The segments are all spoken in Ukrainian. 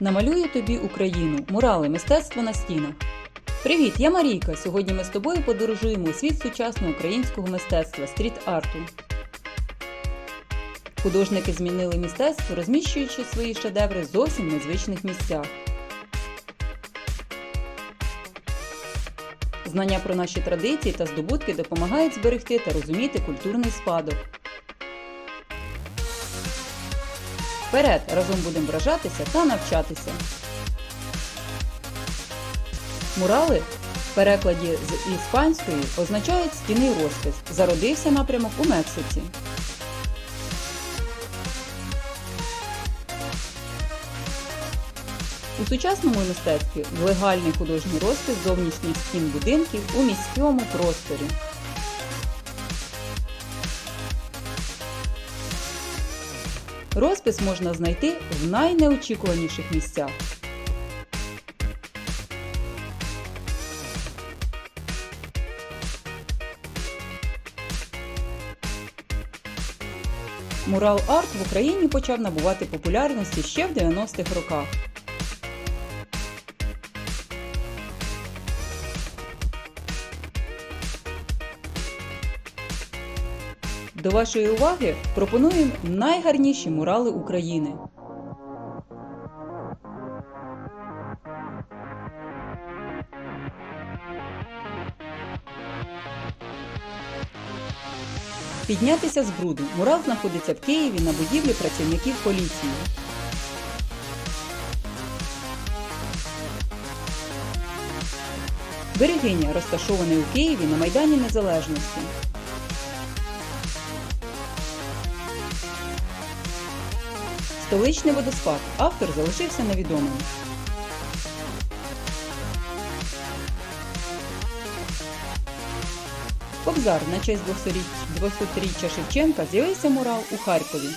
Намалюю тобі Україну. Мурали, мистецтво на стінах. Привіт, я Марійка. Сьогодні ми з тобою подорожуємо у світ сучасного українського мистецтва стріт-арту. Художники змінили мистецтво, розміщуючи свої шедеври зовсім незвичних місцях. Знання про наші традиції та здобутки допомагають зберегти та розуміти культурний спадок. Вперед! Разом будемо вражатися та навчатися. Мурали в перекладі з іспанської означають стінний розпис. Зародився напрямок у Мексиці. У сучасному мистецтві легальний художній розпис зовнішніх стін будинків у міському просторі. Розпис можна знайти в найнеочікуваніших місцях. Мурал арт в Україні почав набувати популярності ще в 90-х роках. До вашої уваги пропонуємо найгарніші мурали України. Піднятися з бруду. Мурал знаходиться в Києві на будівлі працівників поліції. Берегиня розташований у Києві на Майдані Незалежності. Столичний водоспад. Автор залишився невідомим. Кобзар на честь 200-річ- 200-річчя Шевченка з'явився мурал у Харкові.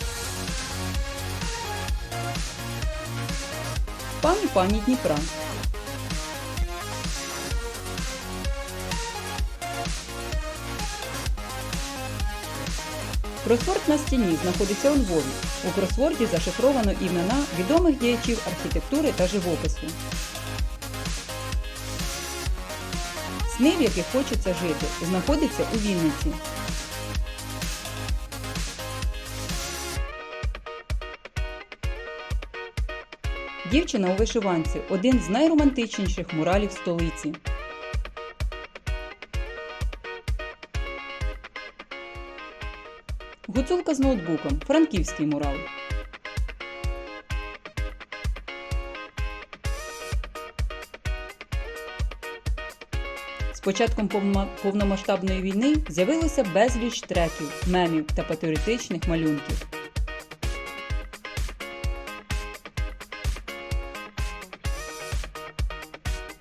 Пані пані Дніпра. Кросворд на стіні знаходиться у Львові. У кросворді зашифровано імена відомих діячів архітектури та живопису. Сни, в яких хочеться жити, знаходиться у Вінниці. Дівчина у вишиванці один з найромантичніших муралів столиці. Гуцулка з ноутбуком. Франківський мурал. З початком повномасштабної війни з'явилося безліч треків, мемів та патріотичних малюнків.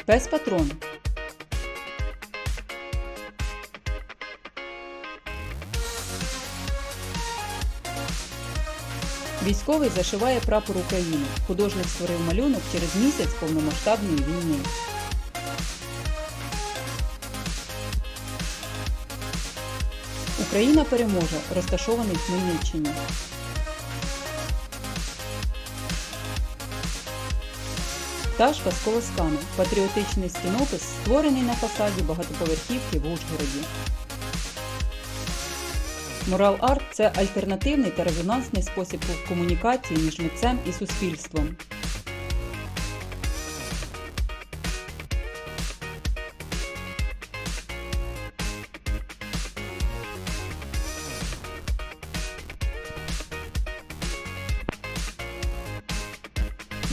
Пес патрон. Військовий зашиває прапор України. Художник створив малюнок через місяць повномасштабної війни. Україна переможе, розташований в Хмельниччині. Пташка з колосками. Патріотичний стінопис, створений на фасаді багатоповерхівки в Ужгороді. Мурал арт це альтернативний та резонансний спосіб комунікації між митцем і суспільством.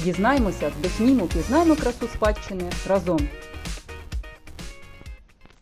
Дізнаймося, вдихнімо, пізнаємо красу спадщини разом.